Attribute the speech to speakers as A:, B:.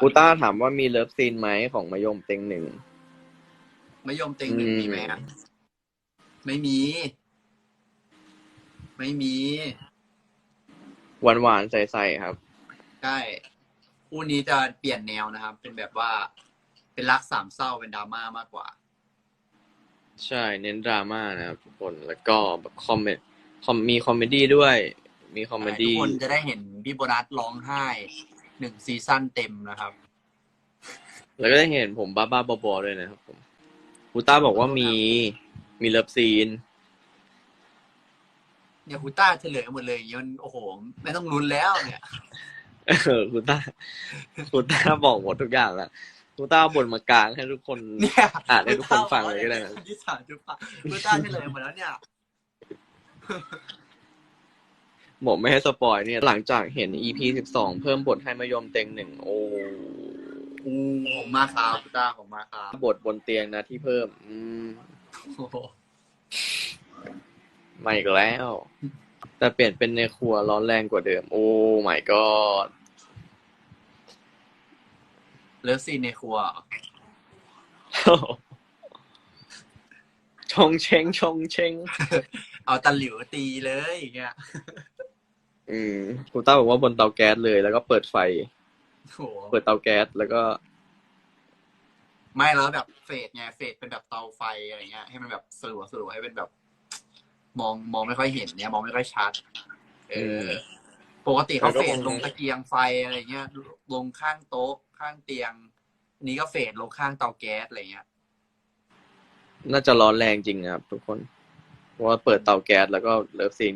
A: กูต้าถามว่ามีเลิฟซีนไหมของมะยมเต็งหนึ่ง
B: มะยมเต็งหนึ่ง
A: อืม
B: มีไหมอะไม่มี ไม่มี
A: หวานหวานๆใสๆครับ
B: ใช่คู่นี้จะเปลี่ยนแนวนะครับ เป็นแบบว่า เป็นรักสามเศร้าเป็นดราม่ามากกว่า
A: ใช่ เน้นดราม่านะครับทุกคนแล้วก็แบบคอมเมดคอมมีคอมเมดี้ด้วย มีคอมเม
B: ทุก
A: ดี้
B: คนจะได้เห็นพี่โบนัสร้องไห้ หนึ่งซีซั่นเต็มนะครับ
A: แล้วก็ได้เห็นผมบ้าบ้าๆบอๆด้วยนะครับผมกูต้าบอกว่ามีมีเลิฟซีน
B: เนี่ยคูต้าเฉลยหมดเลยอย่างเงี้ยมันโอ้โห ไม่ต้องลุ้นแล้วเนี่ย
A: เออคุณต้าคุณต้าบอกหมดทุกอย่างแล้วคุณต้าบนมากลางให้ทุกคน
B: เนี่ย
A: อ่านให้ทุกคนฟังเลยก็ได้นะ
B: ที่สามจุดฟังคูต้าเฉลยหมดแล้วเนี่ย
A: บอกไม่ให้สปอยเนี่ย หลังจากเห็น EP สิบสองเพิ่มบทให้มายมเต็งหนึ่งโอ้
B: อู้ผมมาครับคูต้าผมมาครับ
A: บทบนเตียงนะที่เพิ่ม อืม
B: โอ้โห
A: มาอีกแล้ว แต่เปลี่ยนเป็นในครัวร้อนแรงกว่าเดิม โอ้ my god
B: เลิฟซีนในครัว
A: ชงเชงชงเชง
B: เอาตะหลิวตีเลยอย่างเงี้ย
A: อืมคุณต้าบอกว่าบนเตาแก๊สเลย แล้วก็เปิดไฟ
B: โอ้โห
A: เปิดเตาแก๊สแล้วก็
B: ไม่แล้วแบบเฟดไงเฟดเป็นแบบเตาไฟอะไรเงี้ยให้มันแบบสลัวสลัวให้เป็นแบบ มองมองไม่ค่อยเห็นเนี่ย มองไม่ค่อยชัด เออ ปกติเขา
A: แล้วก็
B: เฟด
A: คง
B: ลงตะเกียงไฟอะไรเงี้ย ลงข้างโต๊ะข้างเตียง นี้ก็เฟดลงข้างเตาแก๊สอะไรเงี้ย
A: น่าจะร้อนแรงจริงนะครับทุกคนเพราะว่าเปิดเตาแก๊สแล้วก็เลิฟซีน